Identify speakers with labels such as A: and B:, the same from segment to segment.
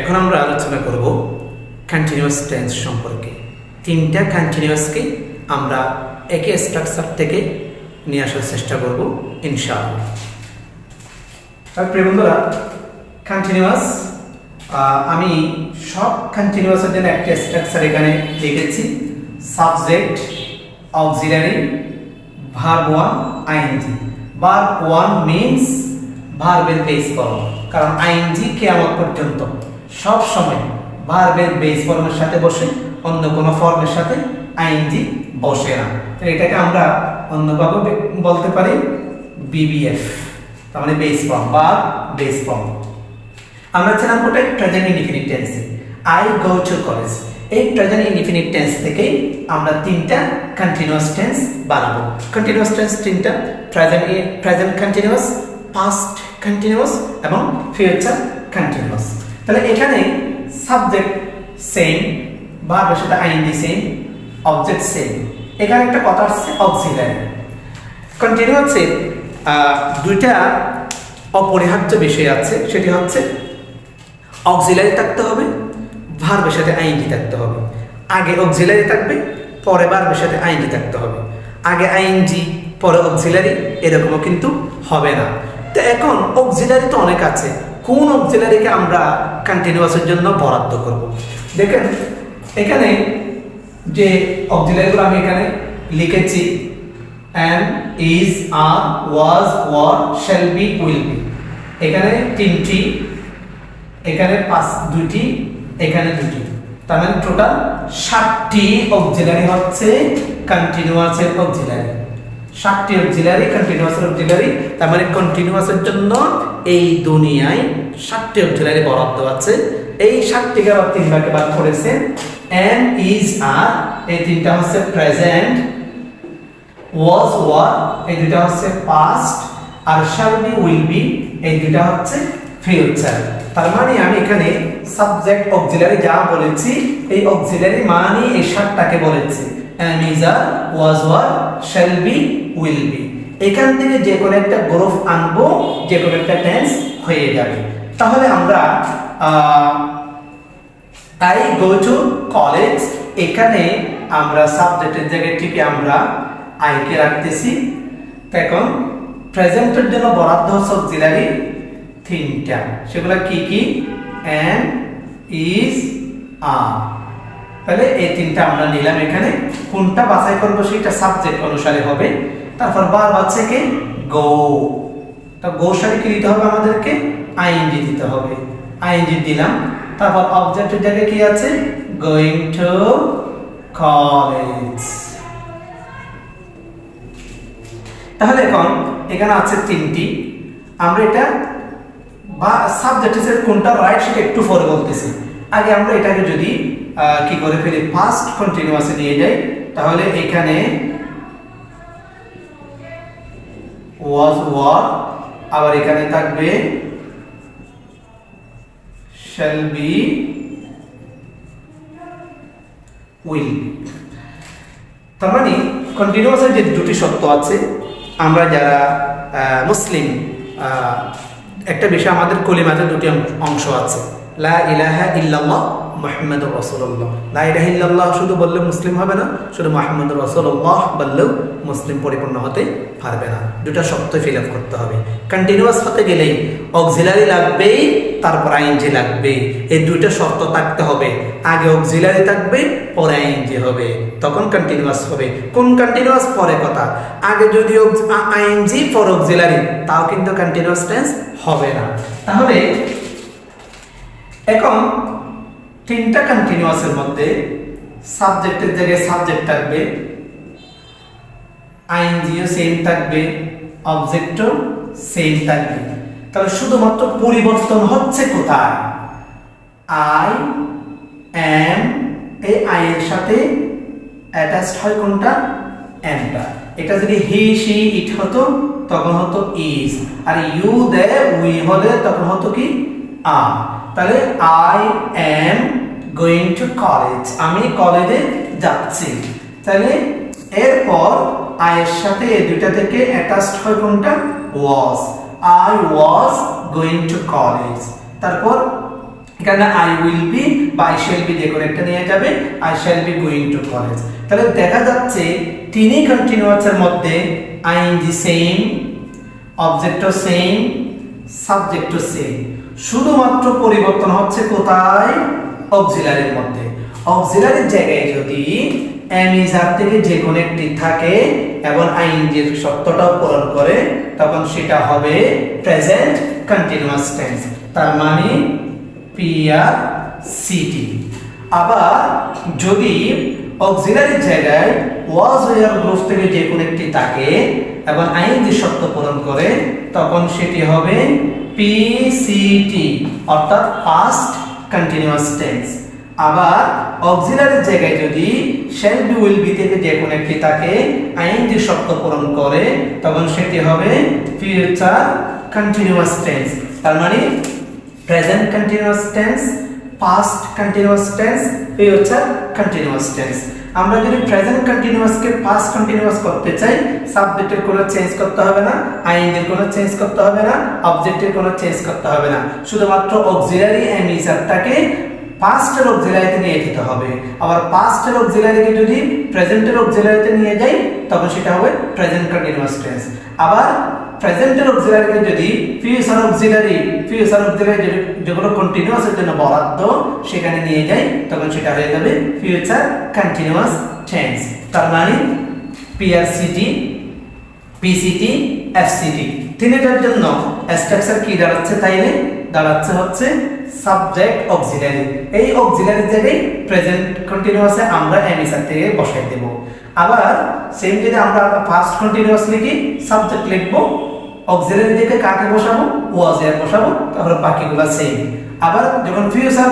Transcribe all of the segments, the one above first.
A: এখন আমরা আলোচনা করব কন্টিনিউয়াস টেন্স সম্পর্কে। তিনটা কন্টিনিউয়াসকে আমরা একে স্ট্রাকচার থেকে নিয়ে আসার চেষ্টা করব, ইনশাআল্লাহ। তার প্রিয় বন্ধুরা কন্টিনিউয়াস আমি সব কন্টিনিউয়াসের জন্য একটা স্ট্রাকচার এখানে লিখেছি। Subject auxiliary verb one ING verb one means ভার্বের বেস ফর্ম কারণ আইএনজি কেয়ামত পর্যন্ত। সব সময় ভার্বের বেস ফর্মের সাথে বসে, অন্য কোনো ফর্মের সাথে আইএনজি বসে না। এটাকে আমরা অন্যভাবে বলতে পারি বিবিএফ তার মানে বেস ফর্ম বা বেস ফর্ম আমরা ছিলাম কোথায় প্রেজেন্ট ইনডিফিনিট টেন্সে আই গো টু কলেজ এই প্রেজেন্ট ইনডিফিনিট টেন্স থেকে আমরা তিনটা কন্টিনিউয়াস টেন্স বানাবো। কন্টিনিউয়াস টেন্স তিনটা present present continuous past continuous এবং ফিউচার কন্টিনিউয়াস তাহলে এখানে সাবজেক্ট সেম ভার্বের সাথে আইএনডি সেম অবজেক্ট সেম এখানে একটা কথা আসছে অক্সিলারি কন্টিনিউ হচ্ছে দুইটা অপরিহার্য বিষয় আছে, সেটি হচ্ছে অক্সিলারি থাকতে হবে ভার্বের সাথে আইনজি থাকতে হবে। আগে অক্সিলারি থাকবে, পরে ভার্বের সাথে আইনজি থাকতে হবে। আগে আইনজি পরে অক্সিলারি এরকমও কিন্তু হবে না। তো এখন অক্সিলারি তো অনেক আছে কোন অক্সিলারিকে আমরা কন্টিনিউয়াসের জন্য বরাদ্দ করব? দেখেন, এখানে যে অক্সিলারিগুলো আমি এখানে লিখেছি am is are was were shall be will be এখানে তিনটি, এখানে পাঁচ, দুইটি, এখানে দুটি তার মানে টোটাল ষাটটি অক্সিলারি হচ্ছে কন্টিনিউয়াসের অক্সিলারি ষাটটি অক্সিলারি কন্টিনিউয়াসের অক্সিলারি, তার মানে কন্টিনিউয়াসের জন্য এই দুনিয়ায় ষাটটি অক্সিলারি বরাদ্দ আছে। এই ষাটটিকে আবার তিন ভাগে ভাগ করেছে। এন ইজ আর এই তিনটা হচ্ছে প্রেজেন্ট ওয়াজ ওয়ার এই দুটা হচ্ছে পাস্ট আর শ্যাল বি উইল বি এই দুটা হচ্ছে ফিউচার তার মানে আমি এখানে সাবজেক্ট অক্সিলারি যা বলেছি, এই অক্সিলারি মানে এই সাতটাকে বলেছি। Am is are was, were shall be এখান থেকে যে কোনো একটা গ্রুপ আনব, যে কোনো একটা টেন্স হয়ে যাবে। তাহলে আমরা আই গো টু কলেজ এখানে আমরা সাবজেক্টের জায়গায় থেকে আমরা আইকে রাখতেছি। এখন প্রেজেন্টের জন্য বরাদ্দ হচ্ছে অক্সিলারি তিনটা। সেগুলো কি কি? অ্যান ইজ আর তাহলে এই তিনটা আমরা নিলাম এখানে। কোনটা বাছাই করব সেটা সাবজেক্ট অনুসারে হবে। তারপর বার বাচ্চা কে গো। তা গো সারি কি দিতে হবে আমাদেরকে? আইএনজি দিতে হবে। আইএনজি দিলাম। তারপর অবজেক্টের জায়গায় কি আছে? গোয়িং টু কলেজ তাহলে এখন এখানে আছে তিনটি। আমরা এটা বা সাবজেক্ট হিসেবে কোনটা রাইট সেটা একটু পরে বলতেছি। আগে আমরা এটাকে যদি কি করে ফেলি? ফার্স্ট কন্টিনিউয়াসে নিয়ে যাই। তাহলে এখানে ওয়াজ ওয়ার আবার এখানে থাকবে শ্যাল বি উইল তার মানে কন্টিনিউয়াসের যে দুটি শর্ত আছে, আমরা যারা মুসলিম একটা বিষয় আমাদের কলিমাতে দুটি অংশ আছে। লা ইলাহা ইল্লাল্লাহ মুহাম্মাদুর রাসূলুল্লাহ। লা ইলাহা শুধু বললে মুসলিম হবে না, শুধু মুহাম্মাদুর রাসূলুল্লাহ বললেও মুসলিম পরিপূর্ণ হতে পারবে না। দুটা শর্ত ফিল আপ করতে হবে। কন্টিনিউয়াস হতে গেলেই অক্সিলারি লাগবেই, তারপর আইনজি লাগবে এই দুইটা শর্ত থাকতে হবে। আগে অক্সিলারি থাকবে, পরে আইনজি হবে। তখন কন্টিনিউয়াস হবে। কোন কন্টিনিউয়াস পরে কথা। আগে যদি আইনজি, পর অক্সিলারি তাও কিন্তু কন্টিনিউয়াস টেন্স হবে না। তাহলে এখন তিনটা কন্টিনিউয়াসের মধ্যে সাবজেক্টের জায়গায় সাবজেক্ট থাকবে আইনজিও সেম থাকবে অবজেক্টও সেম থাকবে। তাহলে শুধুমাত্র পরিবর্তন হচ্ছে কোথায়? আই এম এই আই এর সাথে অ্যাটাচড হয় কোনটা? এমটা এটা যদি হি সি ইট হতো, তখন হতো is are you they we হলে তখন হতো কি? আ তাহলে I am going to college আমি কলেজে যাচ্ছি। তাহলে এরপর আয়ের সাথে এই দুইটা থেকে অ্যাটাচড হয় কোনটা? Was I was going to college তারপর এখানে আই উইল বি বা আই শ্যাল বি যে কোনো একটা নিয়ে যাবে। I shall be going to college তাহলে দেখা যাচ্ছে তিনি কন্টিনিউয়াসের মধ্যে আই আইএনজি সেম অবজেক্টও সেম সাবজেক্টও সেম শুধুমাত্র পরিবর্তন হচ্ছে কোথায়? অক্সিলারির মধ্যে। অক্সিলারির জায়গায় যদি অ্যামিজার থেকে যে কোনো একটি থাকে এবং আইনজির সত্যটাও পূরণ করে, তখন সেটা হবে প্রেজেন্ট কন্টিনিউয়াস টেন্স তার মানে পি পিআর সিটি আবার যদি অক্সিলারির জায়গায় ওয়াজ ওয়ার গ্রুপ থেকে যে কোনো একটি থাকে এবং আইনজি শর্ত পূরণ করে, তখন সেটি হবে পিসিটি অর্থাৎ পাস্ট কন্টিনিউয়াস টেন্স আবার অক্সিলারির জায়গায় যদি শ্যাল বি উইল বি থেকে যে কোনো একটি থাকে আইনজি শব্দ পূরণ করে, তখন সেটি হবে ফিউচার কন্টিনিউয়াস টেন্স তার মানে present continuous tense past continuous tense future continuous tense আমরা যদি প্রেজেন্ট কন্টিনিউয়াসকে পাস্ট কন্টিনিউয়াস করতে চাই সাবজেক্টের কোনো চেঞ্জ করতে হবে না আইনের কোনো চেঞ্জ করতে হবে না অবজেক্টের কোনো চেঞ্জ করতে হবে না। শুধুমাত্র অক্সিলারি এমিসারটাকে পাস্টের অক্সিলারিতে নিয়ে যেতে হবে। আবার পাস্টের অক্সিলারিকে যদি প্রেজেন্টের অক্সিলারিতে নিয়ে যাই, তখন সেটা হবে প্রেজেন্ট কন্টিনিউয়াস টেন্স আবার প্রেজেন্টের অক্সিলারিকে যদি ফিউচার অক্সিলারি ফিউচার অক্সিলারি যেগুলো কন্টিনিউয়াসের জন্য বরাদ্দ, সেখানে নিয়ে যাই, তখন সেটা হয়ে যাবে ফিউচার কন্টিনিউয়াস টেন্স তার মানে পিআরসিটি পিসিটি এফসিটি তিনটার জন্য স্ট্রাকচার কি দাঁড়াচ্ছে তাইলে? দাঁড়াচ্ছে হচ্ছে সাবজেক্ট অক্সিলারি এই অক্সিলারি জায়গায় প্রেজেন্ট কন্টিনিউয়াসে আমরা এমিসার থেকে বসাই দেব। আবার সেম যদি আমরা ফার্স্ট কন্টিনিউয়াস লিখি সাবজেক্ট লিখব অক্সিলারি দিকে কাকে বসাবো? ওয়াজ এর বসাবো, তাহলে বাকিগুলো সেম আবার যখন ফিউচার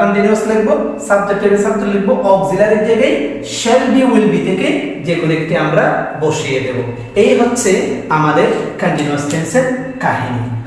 A: কন্টিনিউয়াস লিখব সাবজেক্ট থেকে সাবজেক্ট লিখব অক্সিলারি জায়গায় শ্যাল বি উইল বি থেকে যে কোনো একটি আমরা বসিয়ে দেব। এই হচ্ছে আমাদের কন্টিনিউয়াস টেন্সের কাহিনী।